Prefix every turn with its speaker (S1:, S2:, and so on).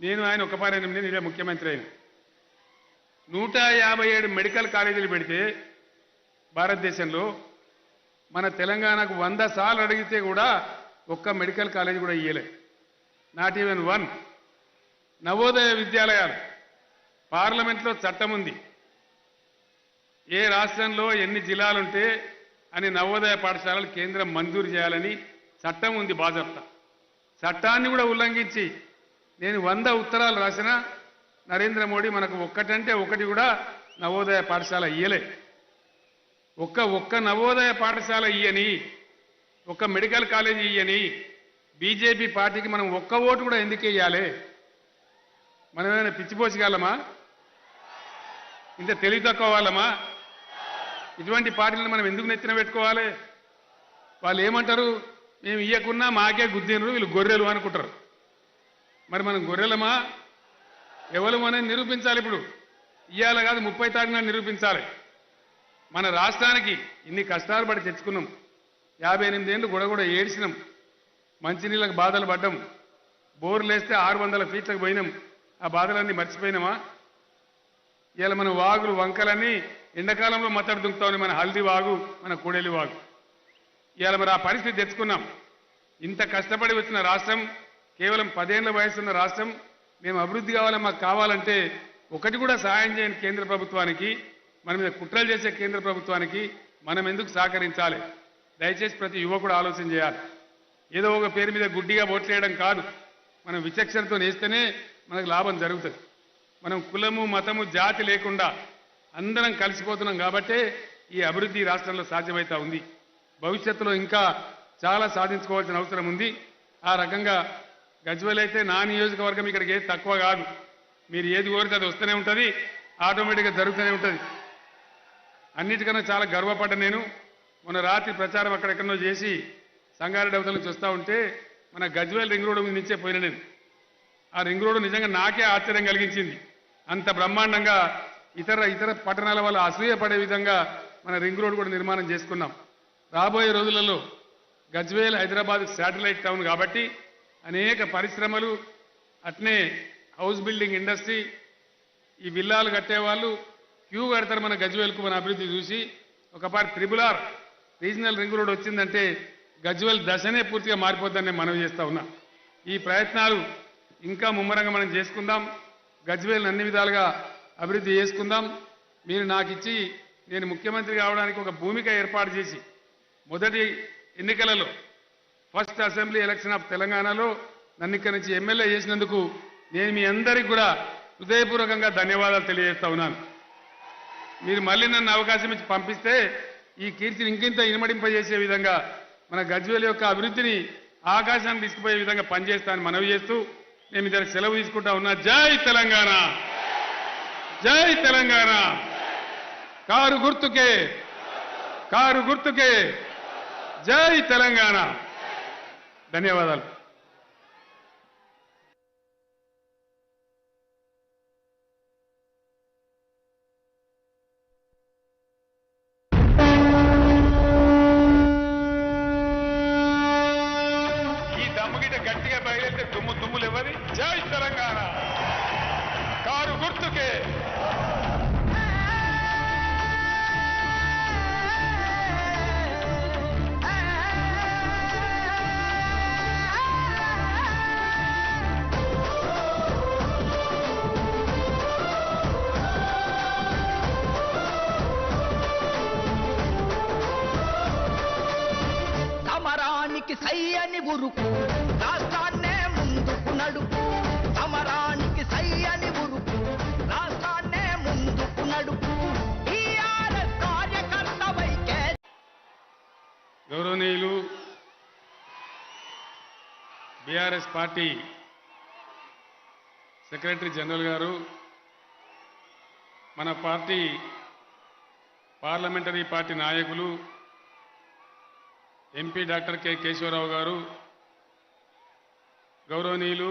S1: నేను ఆయన ఒక పారి ఎనిమిది ముఖ్యమంత్రి అయిన. నూట యాభై ఏడు మెడికల్ కాలేజీలు పెడితే భారతదేశంలో మన తెలంగాణకు వంద సార్లు అడిగితే కూడా ఒక్క మెడికల్ కాలేజ్ కూడా ఇయ్యలే. Not even one. నవోదయ విద్యాలయాలు. పార్లమెంట్లో చట్టం ఉంది. ఏ రాష్ట్రంలో ఎన్ని జిల్లాలుంటే అని నవోదయ పాఠశాలలు కేంద్రం మంజూరు చేయాలని చట్టం ఉంది బాజప్తా చట్టాన్ని కూడా ఉల్లంఘించి నేను వంద ఉత్తరాలు రాసిన నరేంద్ర మోడీ మనకు ఒక్కటంటే ఒకటి కూడా నవోదయ పాఠశాల ఇయ్యలే. ఒక్క ఒక్క నవోదయ పాఠశాల ఇయ్యని ఒక్క మెడికల్ కాలేజ్ ఇయ్యని బీజేపీ పార్టీకి మనం ఒక్క ఓటు కూడా ఎందుకు వేయాలి మనం ఏమైనా పిచ్చిపోచగలమా ఇంత తెలివి తక్కువ వాళ్ళమా? ఇటువంటి పార్టీలను మనం ఎందుకు నెత్తిన పెట్టుకోవాలి? వాళ్ళు ఏమంటారు? మేము ఇయ్యకున్నా మాకే గుద్దినరు వీళ్ళు గొర్రెలు అనుకుంటారు. మరి మనం గొర్రెలమా? ఎవరు నిరూపించాలి ఇప్పుడు? ఇవాళ కాదు ముప్పై తారీఖున నిరూపించాలి. మన రాష్ట్రానికి ఇన్ని కష్టాలు పడి తెచ్చుకున్నాం. యాభై ఎనిమిది ఏళ్ళు కూడా కూడా ఏడ్చినాం. మంచినీళ్ళకి బాధలు పడ్డాం. బోర్లు వేస్తే ఆరు వందల ఫీట్లకు పోయినాం. ఆ బాధలన్నీ మర్చిపోయినామా? ఇవాళ మన వాగులు వంకలన్నీ ఎండాకాలంలో మత్తడి దుంకుతామని మన హల్దీ వాగు మన కూడేలి వాగు. ఇవాళ మరి ఆ పరిస్థితి తెచ్చుకున్నాం. ఇంత కష్టపడి వచ్చిన రాష్ట్రం కేవలం పదేళ్ళ వయసున్న రాష్ట్రం మేము అభివృద్ధి కావాలి మాకు కావాలంటే ఒకటి కూడా సాయం చేయని కేంద్ర ప్రభుత్వానికి మన మీద కుట్రలు చేసే కేంద్ర ప్రభుత్వానికి మనం ఎందుకు సహకరించాలి? దయచేసి ప్రతి యువకుడు ఆలోచన చేయాలి. ఏదో ఒక పేరు మీద గుడ్డిగా ఓట్లేయడం కాదు. మనం విచక్షణతో నేస్తేనే మనకు లాభం జరుగుతుంది. మనం కులము మతము జాతి లేకుండా అందరం కలిసిపోతున్నాం కాబట్టే ఈ అభివృద్ధి రాష్ట్రంలో సాధ్యమవుతా ఉంది. భవిష్యత్తులో ఇంకా చాలా సాధించుకోవాల్సిన అవసరం ఉంది. ఆ రకంగా గజ్వేల్ అయితే నా నియోజకవర్గం ఇక్కడికి ఏది తక్కువ కాదు. మీరు ఏది కోరితే అది వస్తూనే ఉంటుంది ఆటోమేటిక్గా జరుగుతూనే ఉంటుంది. అన్నిటికన్నా చాలా గర్వపడ్డ నేను. మొన్న రాత్రి ప్రచారం అక్కడెక్కడో చేసి సంగారెడ్డి అవతల నుంచి వస్తూ ఉంటే మన గజ్వేల్ రింగ్ రోడ్డు మీద నుంచే పోయిన నేను. ఆ రింగ్ రోడ్డు నిజంగా నాకే ఆశ్చర్యం కలిగించింది. అంత బ్రహ్మాండంగా ఇతర ఇతర పట్టణాల వల్ల అసూయపడే విధంగా మన రింగ్ రోడ్ కూడా నిర్మాణం చేసుకున్నాం. రాబోయే రోజులలో గజ్వేల్ హైదరాబాద్ శాటిలైట్ టౌన్ కాబట్టి అనేక పరిశ్రమలు అట్నే హౌస్ బిల్డింగ్ ఇండస్ట్రీ ఈ విల్లాలు కట్టేవాళ్ళు క్యూ కడతారు మన గజ్వేల్కు మన అభివృద్ధి చూసి. ఒకపాటి triple R regional ring road వచ్చిందంటే గజ్వేల్ దశనే పూర్తిగా మారిపోద్దని నేను మనవి చేస్తా ఉన్నా. ఈ ప్రయత్నాలు ఇంకా ముమ్మరంగా మనం చేసుకుందాం. గజ్వేల్ని అన్ని విధాలుగా అభివృద్ధి చేసుకుందాం. మీరు నాకు ఇచ్చి నేను ముఖ్యమంత్రి కావడానికి ఒక భూమిక ఏర్పాటు చేసి మొదటి ఎన్నికలలో ఫస్ట్ అసెంబ్లీ ఎలక్షన్ ఆఫ్ తెలంగాణలో నన్ను ఇక్కడి నుంచి ఎమ్మెల్యే చేసినందుకు నేను మీ అందరికీ కూడా హృదయపూర్వకంగా ధన్యవాదాలు తెలియజేస్తా ఉన్నాను. మీరు మళ్ళీ నన్ను అవకాశం ఇచ్చి పంపిస్తే ఈ కీర్తిని ఇంకింత ఇనుమడింపజేసే విధంగా మన గజ్వేల్ యొక్క అభివృద్ధిని ఆకాశాన్ని తీసుకుపోయే విధంగా పనిచేస్తానని మనవి చేస్తూ నేను ఇద్దరు సెలవు తీసుకుంటా ఉన్నా. జై తెలంగాణ! జై తెలంగాణ! కారు గుర్తుకే! కారు గుర్తుకే! జై తెలంగాణ! ధన్యవాదాలు. ఈ దమ్ముగిట గట్టిగా బయలుదేరితే దుమ్ము దుమ్ములు ఇవ్వని జై తెలంగాణ. కారు గుర్తుకే.
S2: సమరానికి సై అని ఉరుకు రాష్ట్రాన్నే ముందుకు నడుపు. సమరానికి సై అని ఉరుకు రాష్ట్రాన్నే ముందుకు నడుపు. కార్యకర్త వైకే
S1: గౌరవనీయులు బీఆర్ఎస్ పార్టీ సెక్రటరీ జనరల్ గారు మన పార్టీ పార్లమెంటరీ పార్టీ నాయకులు ఎంపీ డాక్టర్ కె కేశవరావు గారు గౌరవనీయులు